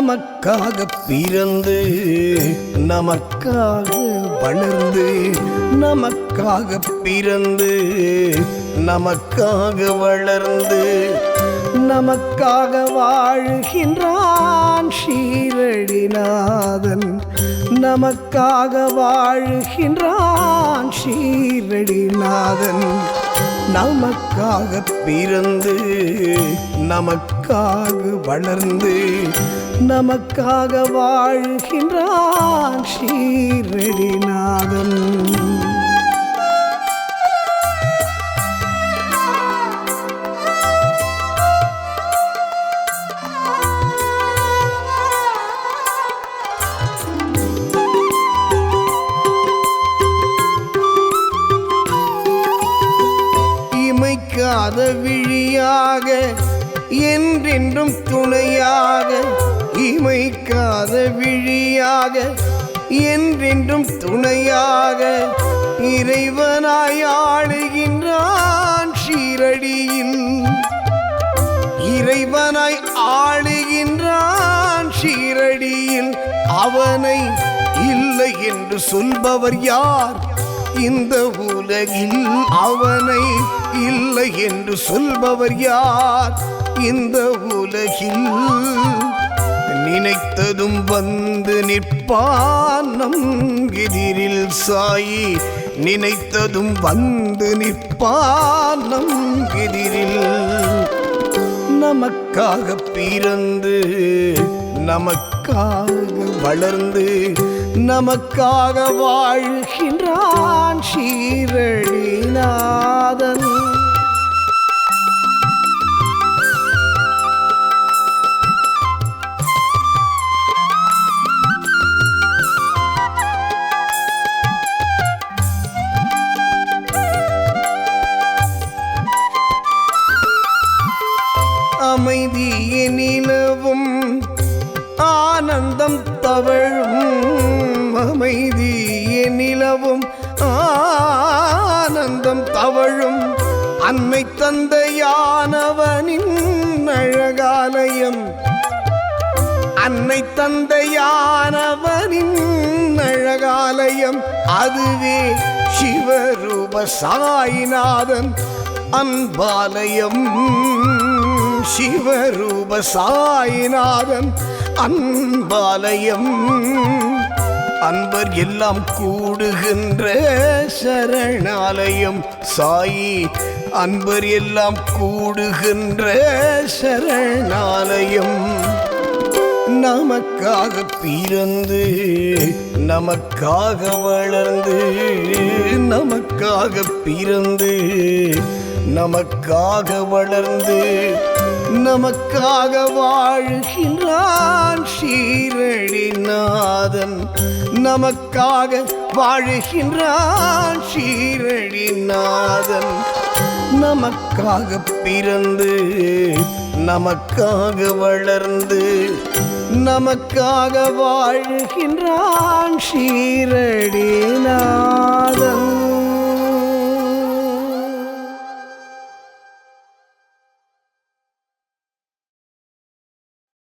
நமக்காக பிறந்து நமக்காக வளர்ந்து நமக்காக பிறந்து நமக்காக வளர்ந்து நமக்காக வாழுகின்றான் ஷீரடிநாதன். நமக்காக வாழுகின்றான் ஷீரடிநாதன். நமக்காக பிறந்து நமக்காக வளர்ந்து நமக்காக வாழ்கின்றான் ஸ்ரீரடிநாதன். இமைக்காத விழியாக என்றென்றும் துணையாக இமைக்காத விழியாக என்றென்றும் துணையாக இறைவனாய் ஆளுகின்றான் ஷீரடியில் இறைவனாய் ஆளுகின்றான் ஷீரடியில் அவனை இல்லை என்று சொல்பவர் யார்? இந்த உலகில் அவனை இல்லை என்று சொல்பவர் யார்? இந்த உலகில் நினைத்ததும் வந்து நிற்பான் நம் சாயி. நினைத்ததும் வந்து நிற்பான் நம் நமக்காக பிறந்து நமக்காக வளர்ந்து நமக்காக வாழ்கின்றான் ஷீரடிநாதன் அமைதியே நிலவும். ஆனந்தம் தவழும். அமைதியே நிலவும். ஆனந்தம் தவழும். அன்னை தந்தையானவனின் அழகாலயம். அன்னை தந்தையானவனின் அழகாலயம். அதுவே சிவரூப சாயிநாதன் அன்பாலயம். சிவரூப சாய்நாதன் அன்பாலயம். அன்பர் எல்லாம் கூடுகின்ற சரணாலயம். சாயி அன்பர் எல்லாம் கூடுகின்ற சரணாலயம். நமக்காக பிறந்து நமக்காக வளர்ந்து நமக்காக பிறந்து நமக்காக வளர்ந்து நமக்காக வாழ்கின்றான் ஷீரடிநாதன் நமக்காக வாழுகின்றான் ஷீரடிநாதன் நமக்காக பிறந்து நமக்காக வளர்ந்து நமக்காக வாழ்கின்றான் ஷீரடிநாதன்